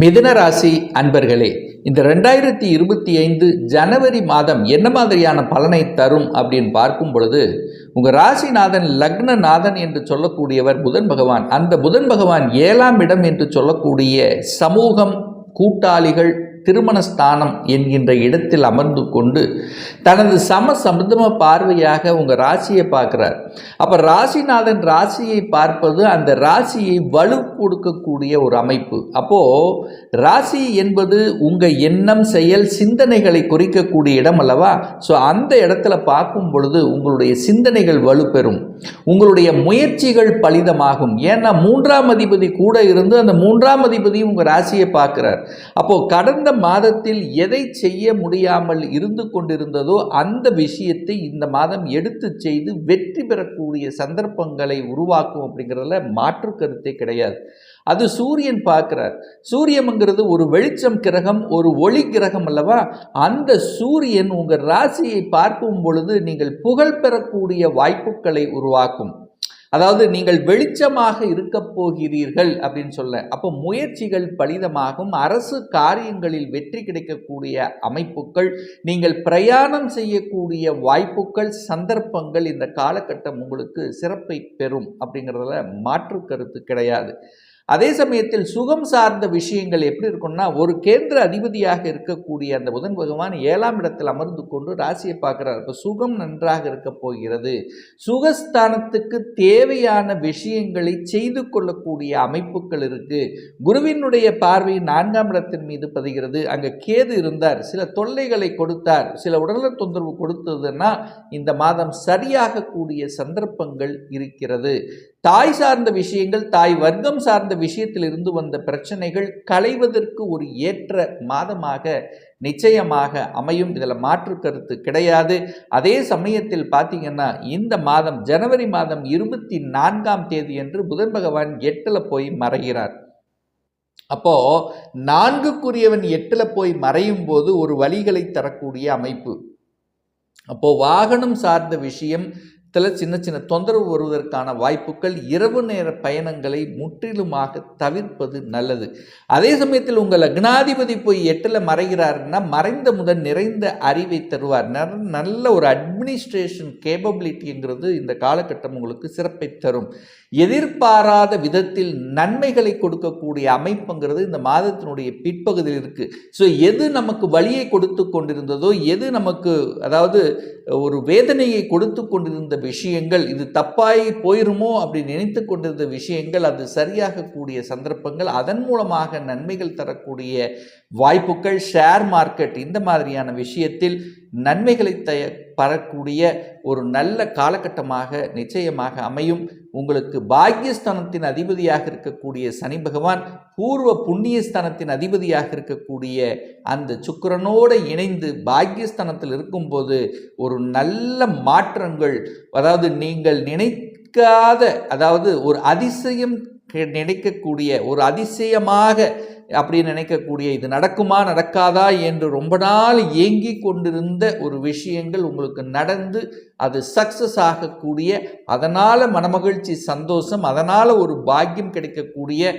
மிதுன ராசி அன்பர்களே இந்த ரெண்டாயிரத்தி இருபத்தி ஐந்து ஜனவரி மாதம் என்ன மாதிரியான பலனை தரும் அப்படின்னு பார்க்கும் பொழுது உங்கள் ராசிநாதன் லக்னநாதன் என்று சொல்லக்கூடியவர் புதன் பகவான். அந்த புதன் பகவான் ஏழாம் இடம் என்று சொல்லக்கூடிய சமூகம் கூட்டாளிகள் திருமணஸ்தானம் என்கின்ற இடத்தில் அமர்ந்து கொண்டு தனது சம சம்பந்தம பார்வையாக உங்கள் ராசியை பார்க்குறார். அப்போ ராசிநாதன் ராசியை பார்ப்பது அந்த ராசியை வலு கொடுக்கக்கூடிய ஒரு அமைப்பு. அப்போது ராசி என்பது உங்கள் எண்ணம் செயல் சிந்தனைகளை குறிக்கக்கூடிய இடம் அல்லவா? ஸோ அந்த இடத்துல பார்க்கும் பொழுது உங்களுடைய சிந்தனைகள் வலுப்பெறும் உங்களுடைய முயற்சிகள் பலிதமாகும். ஏன்னா மூன்றாம் அதிபதி கூட இருந்து அந்த மூன்றாம் அதிபதி உங்கள் ராசியை பார்க்குறார். அப்போது கடந்த மாதத்தில் எதை செய்ய முடியாமல் இருந்து கொண்டிருந்ததோ அந்த விஷயத்தை இந்த மாதம் எடுத்து செய்து வெற்றி பெறக்கூடிய சந்தர்ப்பங்களை உருவாக்கும் அப்படிங்கிறதுல மாற்று கருத்தே கிடையாது. அது சூரியன் பார்க்கிறார். சூரியம்ங்கிறது ஒரு வெளிச்சம் கிரகம் ஒரு ஒளி கிரகம் அல்லவா? அந்த சூரியன் உங்கள் ராசியை பார்க்கும் பொழுது நீங்கள் புகழ் பெறக்கூடிய வாய்ப்புகளை உருவாக்கும். அதாவது நீங்கள் வெளிச்சமாக இருக்க போகிறீர்கள் அப்படின்னு சொல்ல. அப்போ முயற்சிகள் பலிதமாகும். அரசு காரியங்களில் வெற்றி கிடைக்கக்கூடிய அமைப்புகள் நீங்கள் பிரயாணம் செய்யக்கூடிய வாய்ப்புகள் சந்தர்ப்பங்கள் இந்த காலகட்டம் உங்களுக்கு சிறப்பை பெறும் அப்படிங்கிறதுல மாற்று கருத்து கிடையாது. அதே சமயத்தில் சுகம் சார்ந்த விஷயங்கள் எப்படி இருக்கும்னா ஒரு கேந்திர அதிபதியாக இருக்கக்கூடிய அந்த புதன் பகவான் ஏழாம் இடத்தில் அமர்ந்து கொண்டு ராசியை பார்க்குறார். இப்போ சுகம் நன்றாக இருக்க போகிறது. சுகஸ்தானத்துக்கு தேவையான விஷயங்களை செய்து கொள்ளக்கூடிய அமைப்புகள் இருக்குது குருவினுடைய பார்வை நான்காம் இடத்தின் மீது பதிகிறது. அங்கே கேது இருந்தார். சில தொல்லைகளை கொடுத்தார். சில உடல்நல தொந்தரவு கொடுத்ததுன்னா இந்த மாதம் சரியாகக்கூடிய சந்தர்ப்பங்கள் இருக்கிறது. தாய் சார்ந்த விஷயங்கள் தாய் வர்க்கம் சார்ந்த விஷயத்தில் இருந்து வந்த பிரச்சனைகள் களைவதற்கு ஒரு ஏற்ற மாதமாக நிச்சயமாக அமையும். இதில் மாற்று கருத்து கிடையாது. அதே சமயத்தில் பார்த்தீங்கன்னா இந்த மாதம் ஜனவரி மாதம் இருபத்தி நான்காம் தேதி என்று புதன் பகவான் எட்டில் போய் மறைகிறார். அப்போ நான்குக்குரியவன் எட்டில் போய் மறையும் போது ஒரு வழிகளை தரக்கூடிய அமைப்பு. அப்போ வாகனம் சார்ந்த விஷயம் சில சின்ன சின்ன தொந்தரவு வருவதற்கான வாய்ப்புகள் இரவு நேர பயணங்களை முற்றிலுமாக தவிர்ப்பது நல்லது. அதே சமயத்தில் உங்கள் லக்னாதிபதி போய் எட்டில் மறைகிறாருன்னா மறைந்த முதல் நிறைந்த அறிவை தருவார். நல்ல ஒரு அட்மினிஸ்ட்ரேஷன் கேப்பபிலிட்டிங்கிறது இந்த காலகட்டம் உங்களுக்கு சிறப்பை தரும். எதிர்பாராத விதத்தில் நன்மைகளை கொடுக்கக்கூடிய அமைப்புங்கிறது இந்த மாதத்தினுடைய பிற்பகுதியில் இருக்குது ஸோ எது நமக்கு வழியை கொடுத்து கொண்டிருந்ததோ எது நமக்கு அதாவது ஒரு வேதனையை கொடுத்து கொண்டிருந்த விஷயங்கள் இது தப்பாகி போயிருமோ அப்படி நினைத்து கொண்டிருந்த விஷயங்கள் அது சரியாகக்கூடிய சந்தர்ப்பங்கள் அதன் மூலமாக நன்மைகள் தரக்கூடிய வாய்ப்புகள் ஷேர் மார்க்கெட் இந்த மாதிரியான விஷயத்தில் நன்மைகளை தய பரக்கூடிய ஒரு நல்ல காலகட்டமாக நிச்சயமாக அமையும். உங்களுக்கு பாக்யஸ்தானத்தின் அதிபதியாக இருக்கக்கூடிய சனி பகவான் பூர்வ புண்ணியஸ்தானத்தின் அதிபதியாக இருக்கக்கூடிய அந்த சுக்கரனோடு இணைந்து பாக்யஸ்தானத்தில் இருக்கும்போது ஒரு நல்ல மாற்றங்கள் அதாவது நீங்கள் நினைக்காத அதாவது ஒரு அதிசயம் நினைக்கக்கூடிய ஒரு அதிசயமாக அப்படின்னு நினைக்கக்கூடிய இது நடக்குமா நடக்காதா என்று ரொம்ப நாள் ஏங்கி கொண்டிருந்த ஒரு விஷயங்கள் உங்களுக்கு நடந்து அது சக்ஸஸ் ஆகக்கூடிய அதனால் மனமகிழ்ச்சி சந்தோஷம் அதனால் ஒரு பாக்கியம் கிடைக்கக்கூடிய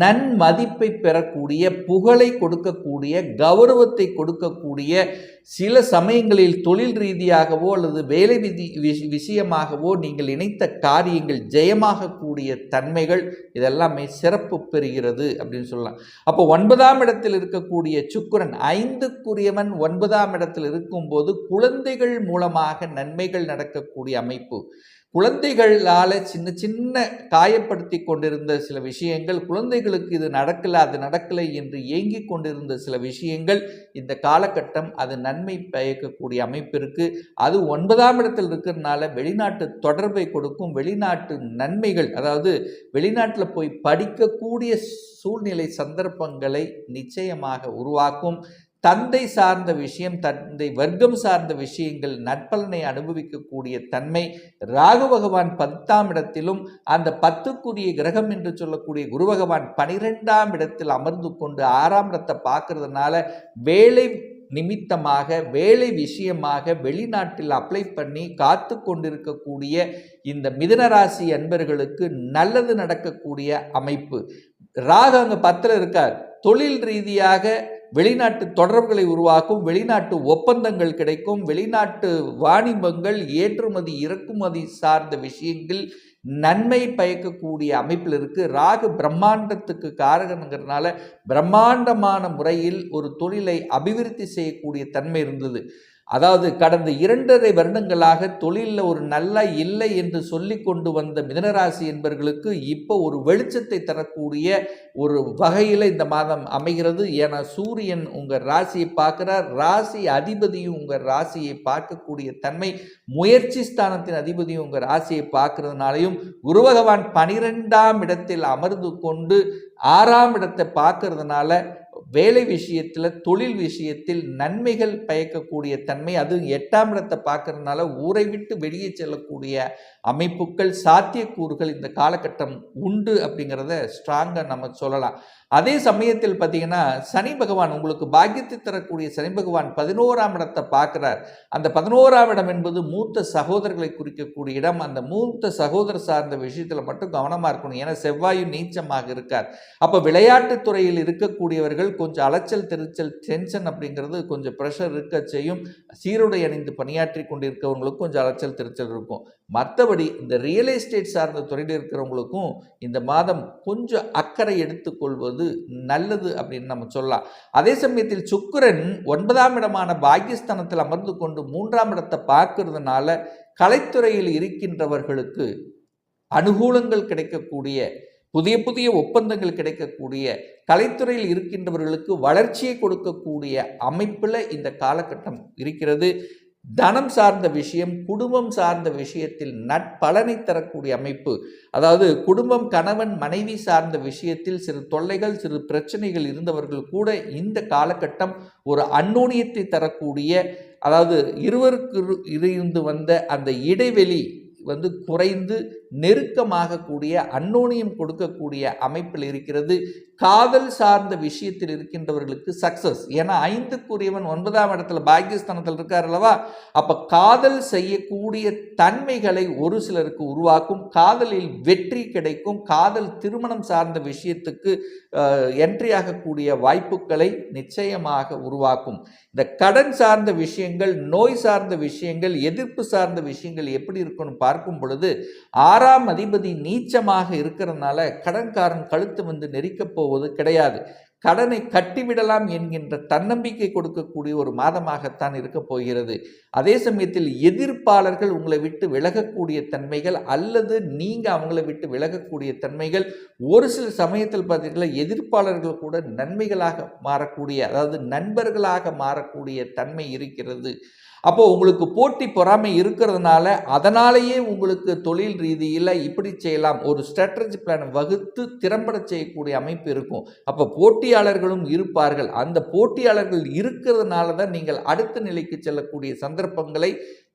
நன்மதிப்பை பெறக்கூடிய புகழை கொடுக்கக்கூடிய கௌரவத்தை கொடுக்கக்கூடிய சில சமயங்களில் தொழில் ரீதியாகவோ அல்லது வேலை விதி விஷயமாகவோ நீங்கள் இணைத்த காரியங்கள் ஜெயமாகக்கூடிய தன்மைகள் இதெல்லாமே சிறப்பு பெறுகிறது அப்படின்னு சொல்லலாம். அப்போ ஒன்பதாம் இடத்தில் இருக்கக்கூடிய சுக்கரன் ஐந்துக்குரியவன் ஒன்பதாம் இடத்தில் இருக்கும்போது குழந்தைகள் மூலமாக நன்மைகள் நடக்கக்கூடிய அமைப்பு. குழந்தைகளால் சின்ன சின்ன காயப்படுத்தி கொண்டிருந்த சில விஷயங்கள் குழந்தைகளுக்கு இது நடக்கலை அது நடக்கலை என்று ஏங்கி கொண்டிருந்த சில விஷயங்கள் இந்த காலகட்டம் அது நன்மை பயக்கக்கூடிய அமைப்பு இருக்குது அது ஒன்பதாம் இடத்தில் இருக்கிறதுனால வெளிநாட்டு தொடர்பை கொடுக்கும் வெளிநாட்டு நன்மைகள் அதாவது வெளிநாட்டில் போய் படிக்கக்கூடிய சூழ்நிலை சந்தர்ப்பங்களை நிச்சயமாக உருவாக்கும். தந்தை சார்ந்த விஷயம் தந்தை வர்க்கம் சார்ந்த விஷயங்கள் நற்பலனை அனுபவிக்கக்கூடிய தன்மை ராகு பகவான் பத்தாம் இடத்திலும் அந்த பத்துக்குரிய கிரகம் என்று சொல்லக்கூடிய குரு பகவான் பனிரெண்டாம் இடத்தில் அமர்ந்து கொண்டு ஆறாம் இடத்தை பார்க்கறதுனால வேலை நிமித்தமாக வேலை விஷயமாக வெளிநாட்டில் அப்ளை பண்ணி காத்து கொண்டிருக்கக்கூடிய இந்த மிதனராசி அன்பர்களுக்கு நல்லது நடக்கக்கூடிய அமைப்பு. ராகு அங்கே பத்தில் இருக்கார். தொழில் ரீதியாக வெளிநாட்டு தொடர்புகளை உருவாக்கும் வெளிநாட்டு ஒப்பந்தங்கள் கிடைக்கும் வெளிநாட்டு வாணிபங்கள் ஏற்றுமதி இறக்குமதி சார்ந்த விஷயங்கள் நன்மை பயக்கக்கூடிய அமைப்பில் இருக்குது ராகு பிரம்மாண்டத்துக்கு காரகனுங்கிறதுனால பிரம்மாண்டமான முறையில் ஒரு தொழிலை அபிவிருத்தி செய்யக்கூடிய தன்மை இருந்தது. அதாவது கடந்த இரண்டரை வருடங்களாக தொழிலில் ஒரு நல்ல இல்லை என்று சொல்லி கொண்டு வந்த மிதனராசி என்பவர்களுக்கு இப்போ ஒரு வெளிச்சத்தை தரக்கூடிய ஒரு வகையில் இந்த மாதம் அமைகிறது. ஏன்னா சூரியன் உங்கள் ராசியை பார்க்குறார். ராசி அதிபதியும் உங்கள் ராசியை பார்க்கக்கூடிய தன்மை முயற்சி ஸ்தானத்தின் அதிபதியும் உங்கள் ராசியை பார்க்கறதுனாலையும் குரு பகவான் பனிரெண்டாம் இடத்தில் அமர்ந்து கொண்டு ஆறாம் இடத்தை பார்க்கறதுனால வேலை விஷயத்தில் தொழில் விஷயத்தில் நன்மைகள் பயக்கக்கூடிய தன்மை அது எட்டாம் இடத்தை பார்க்கறதுனால ஊரை விட்டு வெளியே செல்லக்கூடிய அமைப்புகள் சாத்தியக்கூறுகள் இந்த காலகட்டம் உண்டு அப்படிங்கிறத ஸ்ட்ராங்காக நம்ம சொல்லலாம். அதே சமயத்தில் பார்த்தீங்கன்னா சனி பகவான் உங்களுக்கு பாக்கியத்தை தரக்கூடிய சனி பகவான் பதினோராம் இடத்தை பார்க்குறார். அந்த பதினோராம் இடம் என்பது மூத்த சகோதரர்களை குறிக்கக்கூடிய இடம். அந்த மூத்த சகோதரர் சார்ந்த விஷயத்தில் மட்டும் கவனமாக இருக்கணும். ஏன்னா செவ்வாயும் நீச்சமாக இருக்கார். அப்போ விளையாட்டுத் துறையில் இருக்கக்கூடியவர்கள் கொஞ்சம் அலைச்சல் திருச்சல் டென்ஷன் அப்படிங்கிறது கொஞ்சம் ப்ரெஷர் இருக்க செய்யும். சீருடை அணிந்து பணியாற்றி கொண்டிருக்கவங்களுக்கும் கொஞ்சம் அலைச்சல் திருச்சல் இருக்கும். மற்றபடி இந்த ரியல் எஸ்டேட் சார்ந்த துறையில் இருக்கிறவங்களுக்கும் இந்த மாதம் கொஞ்சம் அக்கறை எடுத்துக்கொள்வது நல்லது அப்படின்னு நம்ம சொல்லலாம். அதே சமயத்தில் சுக்கரன் ஒன்பதாம் இடமான பாகிஸ்தானத்தில் அமர்ந்து கொண்டு மூன்றாம் இடத்தை பார்க்கறதுனால கலைத்துறையில் இருக்கின்றவர்களுக்கு அனுகூலங்கள் கிடைக்கக்கூடிய புதிய புதிய ஒப்பந்தங்கள் கிடைக்கக்கூடிய கலைத்துறையில் இருக்கின்றவர்களுக்கு வளர்ச்சியை கொடுக்கக்கூடிய அமைப்பில் இந்த காலகட்டம் இருக்கிறது. தனம் சார்ந்த விஷயம் குடும்பம் சார்ந்த விஷயத்தில் நட்பலனை தரக்கூடிய அமைப்பு அதாவது குடும்பம் கணவன் மனைவி சார்ந்த விஷயத்தில் சிறு தொல்லைகள் சிறு பிரச்சனைகள் இருந்தவர்கள் கூட இந்த காலகட்டம் ஒரு அந்நோனியத்தை தரக்கூடிய அதாவது இருவருக்கு இருந்து வந்த அந்த இடைவெளி வந்து குறைந்து நெருக்கமாகக்கூடிய அன்னோனியம் கொடுக்கக்கூடிய அமைப்பில் இருக்கிறது. காதல் சார்ந்த விஷயத்தில் இருக்கின்றவர்களுக்கு சக்சஸ் ஏன்னா ஐந்துக்குரியவன் ஒன்பதாம் இடத்துல பாக்கியஸ்தானத்தில் இருக்கார் அல்லவா? அப்போ காதல் செய்யக்கூடிய தன்மைகளை ஒரு சிலருக்கு உருவாக்கும். காதலில் வெற்றி கிடைக்கும். காதல் திருமணம் சார்ந்த விஷயத்துக்கு என்ட்ரி ஆகக்கூடிய வாய்ப்புகளை நிச்சயமாக உருவாக்கும். இந்த கடன் சார்ந்த விஷயங்கள் நோய் சார்ந்த விஷயங்கள் எதிர்ப்பு சார்ந்த விஷயங்கள் எப்படி இருக்குன்னு பார்க்கும் பொழுது ஆறாம் அதிபதி நீச்சமாக இருக்கிறதுனால கடன்காரன் கழுத்து வந்து நெரிக்கப் போவது கிடையாது. கடனை கட்டிவிடலாம் என்கின்ற தன்னம்பிக்கை கொடுக்கக்கூடிய ஒரு மாதமாகத்தான் இருக்க போகிறது. அதே சமயத்தில் எதிர்ப்பாளர்கள் உங்களை விட்டு விலகக்கூடிய தன்மைகள் அல்லது நீங்கள் அவங்கள விட்டு விலகக்கூடிய தன்மைகள் ஒரு சில சமயத்தில் பார்த்தீங்கன்னா எதிர்ப்பாளர்கள் கூட நன்மைகளாக மாறக்கூடிய அதாவது நண்பர்களாக மாறக்கூடிய தன்மை இருக்கிறது. அப்போது உங்களுக்கு போட்டி பொறாமை இருக்கிறதுனால அதனாலேயே உங்களுக்கு தொழில் ரீதியில் இப்படி செய்யலாம். ஒரு ஸ்ட்ராட்டஜி பிளான் வகுத்து திறம்பட செய்யக்கூடிய அமைப்பு இருக்கும். அப்போ போட்டியாளர்களும் இருப்பார்கள். அந்த போட்டியாளர்கள் இருக்கிறதுனால தான் நீங்கள் அடுத்த நிலைக்கு செல்லக்கூடிய சந்தர்ப்பங்களை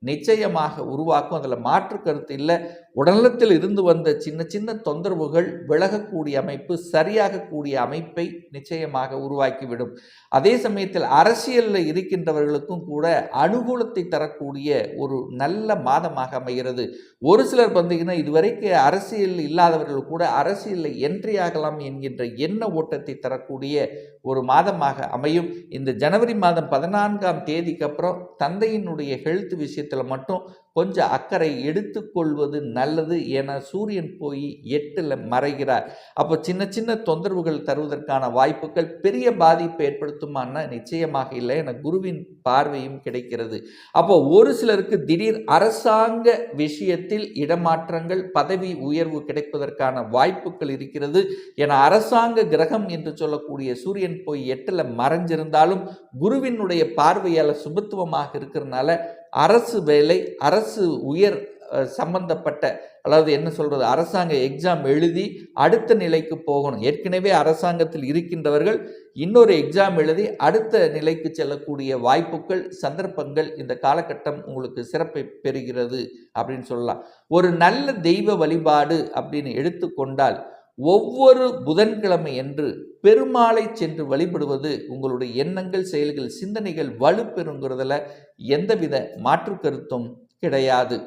நிச்சயமாக உருவாக்கும். அதில் மாற்று கருத்து இல்லை. உடல்நலத்தில் இருந்து வந்த சின்ன சின்ன தொந்தரவுகள் விலகக்கூடிய அமைப்பு சரியாகக்கூடிய அமைப்பை நிச்சயமாக உருவாக்கிவிடும். அதே சமயத்தில் அரசியலில் இருக்கின்றவர்களுக்கும் கூட அனுகூலத்தை தரக்கூடிய ஒரு நல்ல மாதமாக அமைகிறது. ஒரு சிலர் பார்த்தீங்கன்னா இதுவரைக்கு அரசியல் இல்லாதவர்கள் கூட அரசியலில் என்ட்ரி ஆகலாம் என்கின்ற எண்ண ஓட்டத்தை தரக்கூடிய ஒரு மாதமாக அமையும். இந்த ஜனவரி மாதம் பதினான்காம் தேதிக்கு அப்புறம் தந்தையினுடைய ஹெல்த் விஷயத்தில் மட்டும் கொஞ்சம் அக்கறை எடுத்துக்கொள்வது நல்லது ஏன்னா சூரியன் போய் எட்டில் மறைகிறார். அப்போ சின்ன சின்ன தொந்தரவுகள் தருவதற்கான வாய்ப்புகள் பெரிய பாதிப்பை ஏற்படுத்துமான்னா நிச்சயமாக இல்லை. என குருவின் பார்வையும் கிடைக்கிறது. அப்போ ஒரு சிலருக்கு திடீர் அரசாங்க விஷயத்தில் இடமாற்றங்கள் பதவி உயர்வு கிடைப்பதற்கான வாய்ப்புகள் இருக்கிறது. என அரசாங்க கிரகம் என்று சொல்லக்கூடிய சூரியன் போய் எட்டில் மறைஞ்சிருந்தாலும் குருவினுடைய பார்வையால் சுபத்துவமாக இருக்கிறதுனால அரசு வேலை அரசு உயர் சம்பந்தப்பட்ட அதாவது என்ன சொல்கிறது அரசாங்க எக்ஸாம் எழுதி அடுத்த நிலைக்கு போகணும். ஏற்கனவே அரசாங்கத்தில் இருக்கின்றவர்கள் இன்னொரு எக்ஸாம் எழுதி அடுத்த நிலைக்கு செல்லக்கூடிய வாய்ப்புகள் சந்தர்ப்பங்கள் இந்த காலகட்டம் உங்களுக்கு சிறப்பை பெறுகிறது அப்படின்னு சொல்லலாம். ஒரு நல்ல தெய்வ வழிபாடு அப்படின்னு எடுத்துக்கொண்டால் ஒவ்வொரு புதன்கிழமை என்று பெருமாளை சென்று வழிபடுவது உங்களுடைய எண்ணங்கள் செயல்கள் சிந்தனைகள் வலுப்பெறுங்கிறதுல எந்தவித மாற்று கருத்தும் கிடையாது.